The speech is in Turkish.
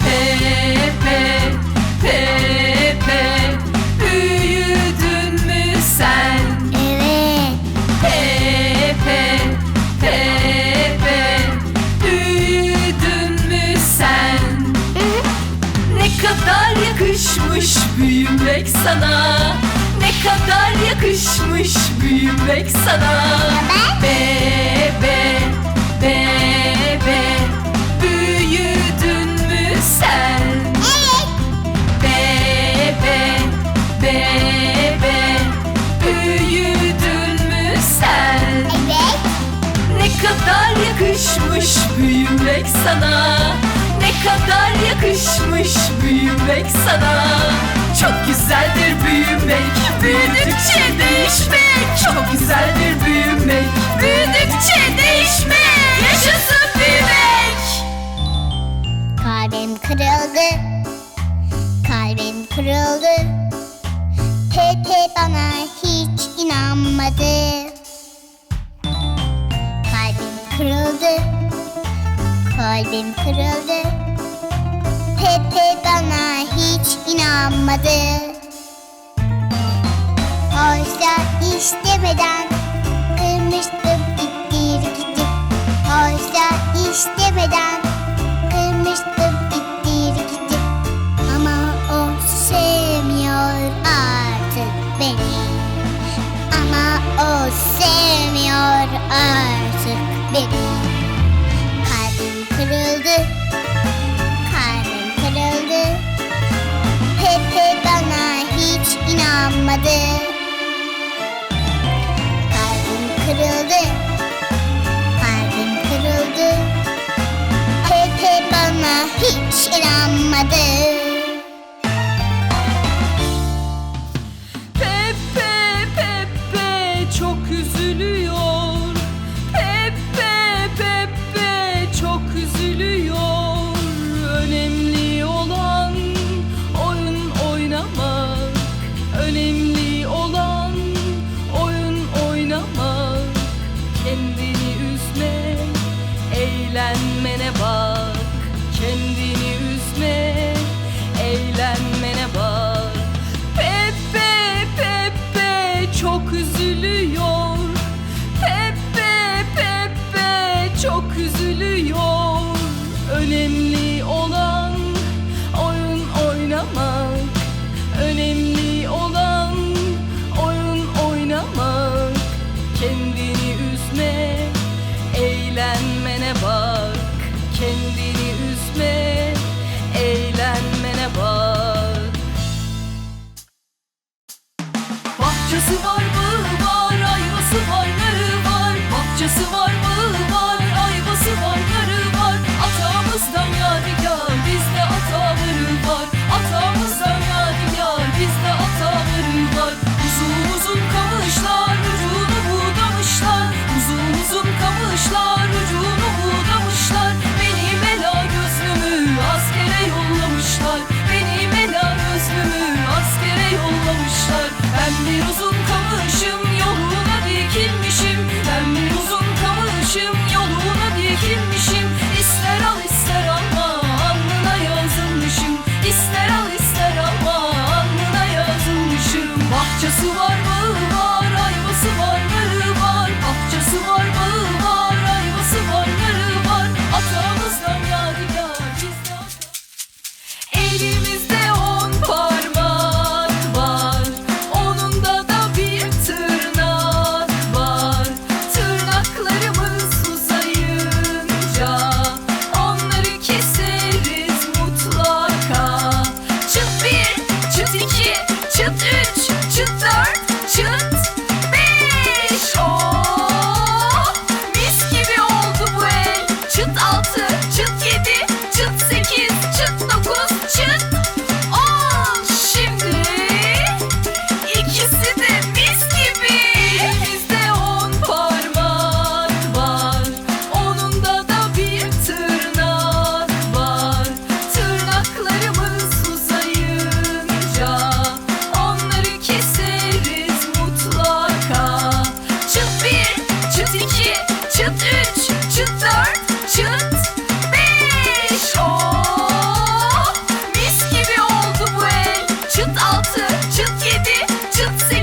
Pepe, Pepe, büyüdün sen? Evet. Pepe, Pepe, büyüdün sen? Ne kadar yakışmış büyümek sana Ne kadar yakışmış büyümek sana Bebe, bebe, büyüdün mü sen? Evet. Bebe, bebe, büyüdün mü sen? Evet. Ne kadar yakışmış büyümek sana Ne kadar yakışmış büyümek sana Çok güzeldir büyümek Büyüdükçe değişmek Çok güzeldir kırıldı. Pepe bana hiç inanmadı. Kalbim kırıldı. Kalbim kırıldı. Pepe bana hiç inanmadı. Oysa istemeden beni. Ama o sevmiyor artık beni. Kalbim kırıldı. Kalbim kırıldı. Pepe bana hiç inanmadı. Kalbim kırıldı. Kalbim kırıldı. Pepe bana hiç inanmadı. Üzülüyor Souvent Çıt yedi, çıt sekiz.